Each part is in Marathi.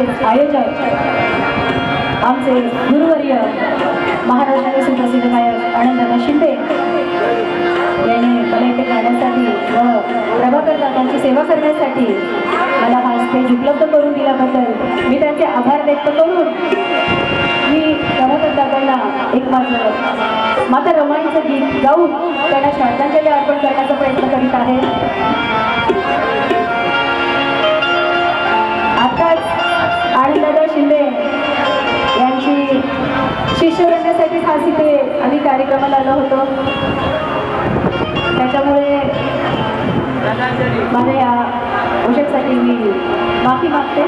आयोजक आमचे गुरुवर्य महाराष्ट्राचे सुप्रसिद्ध गायक आनंददादा शिंदे यांनी मला इथे गाण्यासाठी व प्रभाकर दादांची सेवा करण्यासाठी मला हा स्टेज उपलब्ध करून दिल्याबद्दल मी त्यांचे आभार व्यक्त करून मी प्रभाकर दादांना एक माझं माता रमाईचं गीत गाऊन त्यांना शाळेत माफी मागते.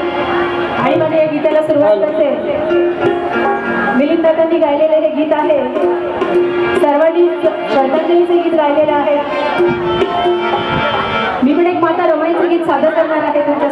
आणि माझ्या या गीताला सुरुवात करते. मिलिंद दादांनी गायलेले हे गीत आहे. सर्वांनी श्रद्धांजलीचे गीत गायलेले आहे. मी पण एक माता रमाईचं गीत सादर करणार आहे तुमच्या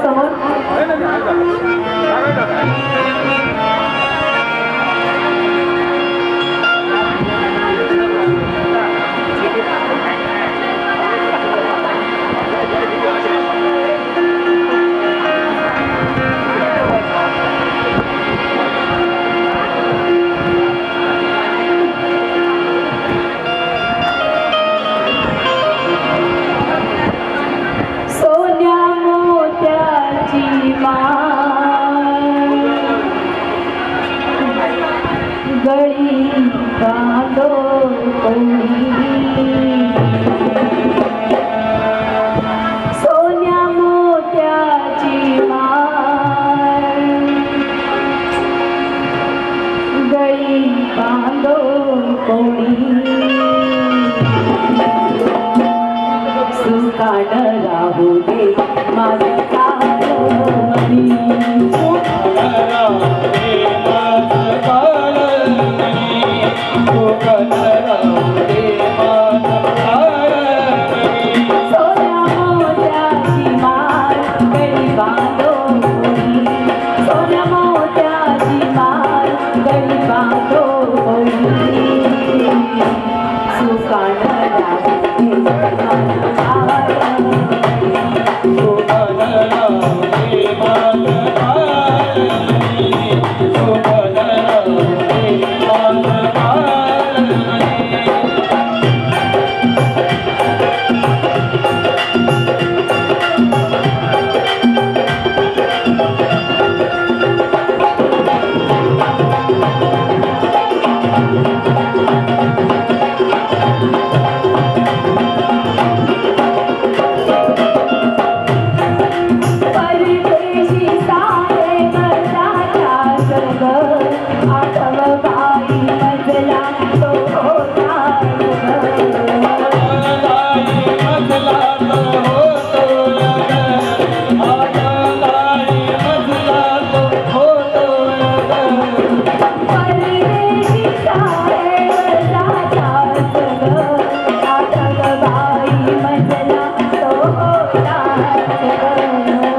इथे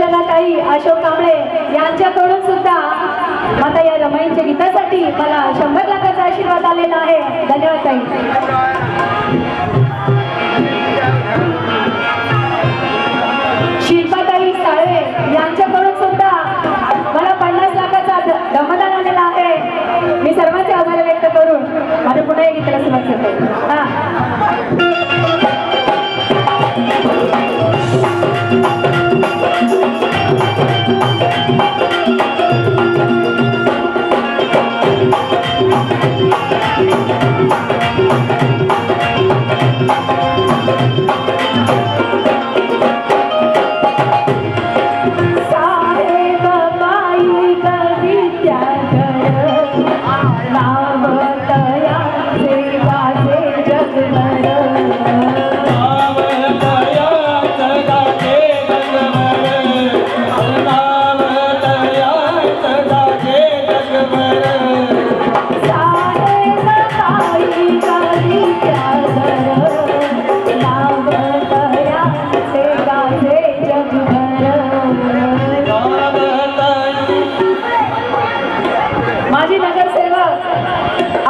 ताई अशोक कांबळे यांच्याकडून सुद्धा माता या रमाईंच्या गीतासाठी मला शंभर लाखाचा आशीर्वाद आलेला आहे. धन्यवाद ताई. शिल्पाताई साळवे यांच्याकडून सुद्धा मला पन्नास लाखाचा दमदान आलेला आहे. मी सर्वांचे आभार व्यक्त करून. माझं पुन्हा एक गीताला सुरुवात करते. हा.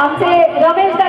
Ramsey Ramesh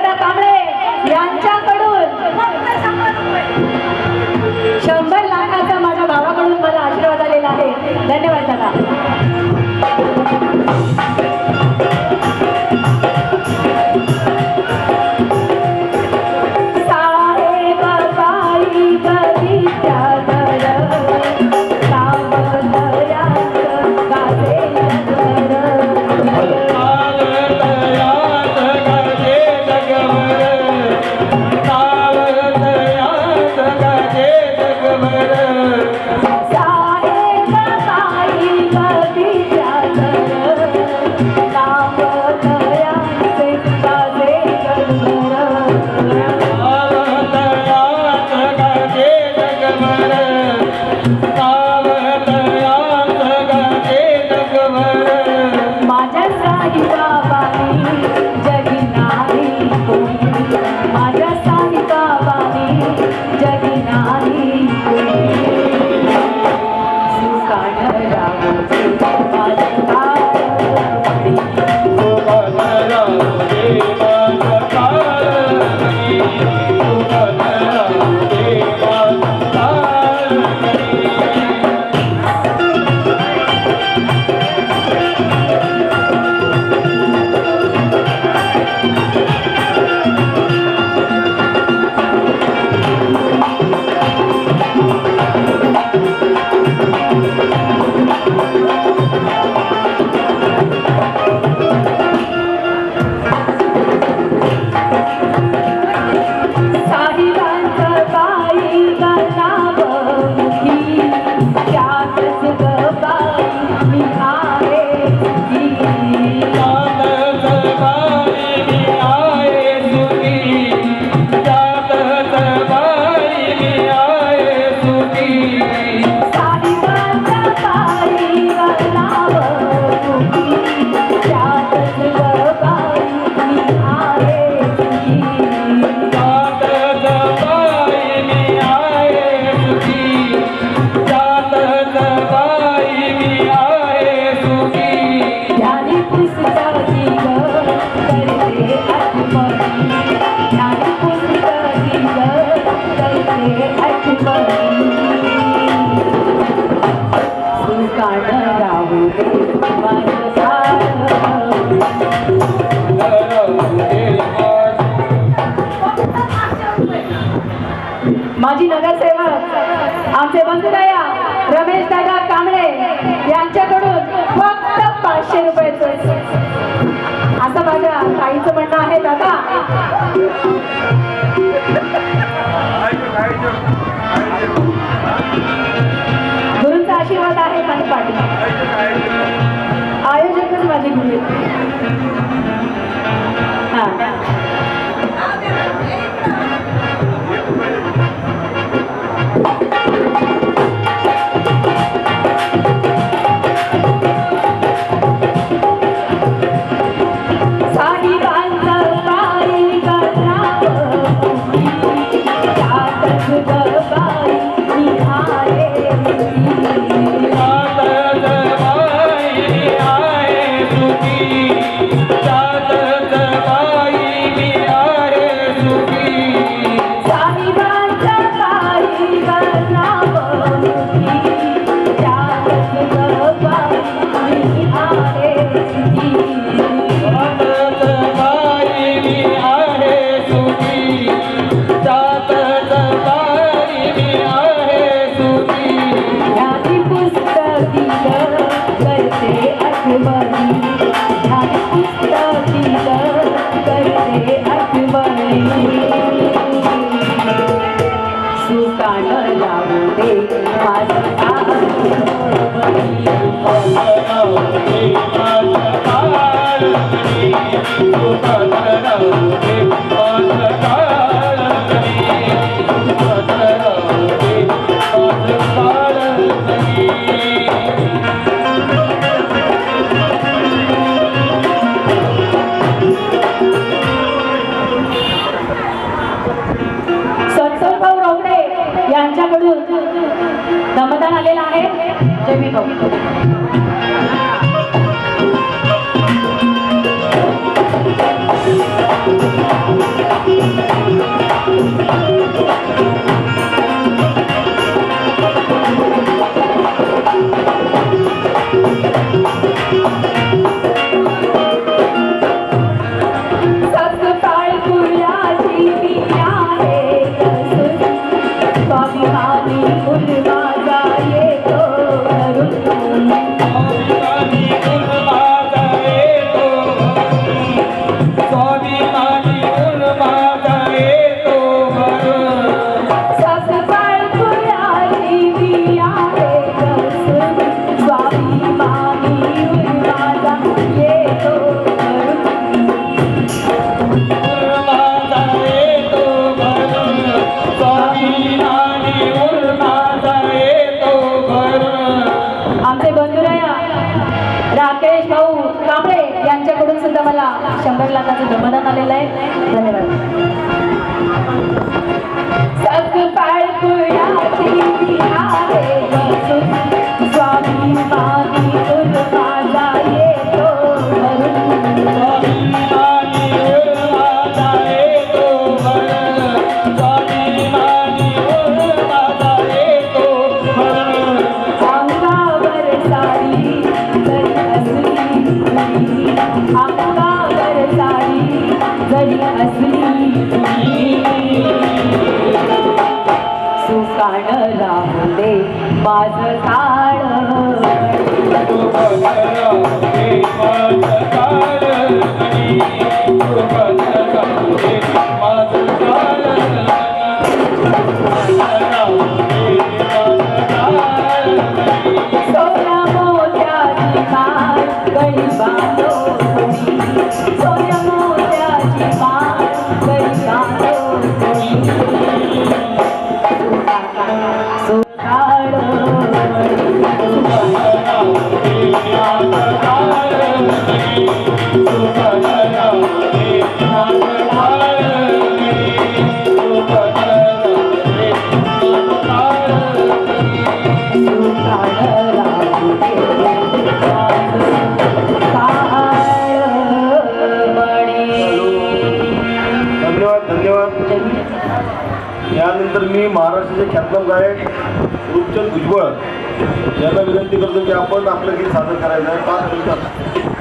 माझी नगरसेवक आमचे बंधुराया रमेश दादा कांबळे यांच्याकडून फक्त पाचशे रुपयाचं असं माझ्या ताईचं म्हणणं आहे दादा. गुरुंचा आशीर्वाद आहे आणि पाठी आयोजकच माझे गुरु हां. chơi bi tục मी महाराष्ट्राचे ख्यातनाम गायक रूपचंद भुजबळ. यांना विनंती करतो की आपण आपलं गीत सादर करायचं आहे. पाच मिनिटात.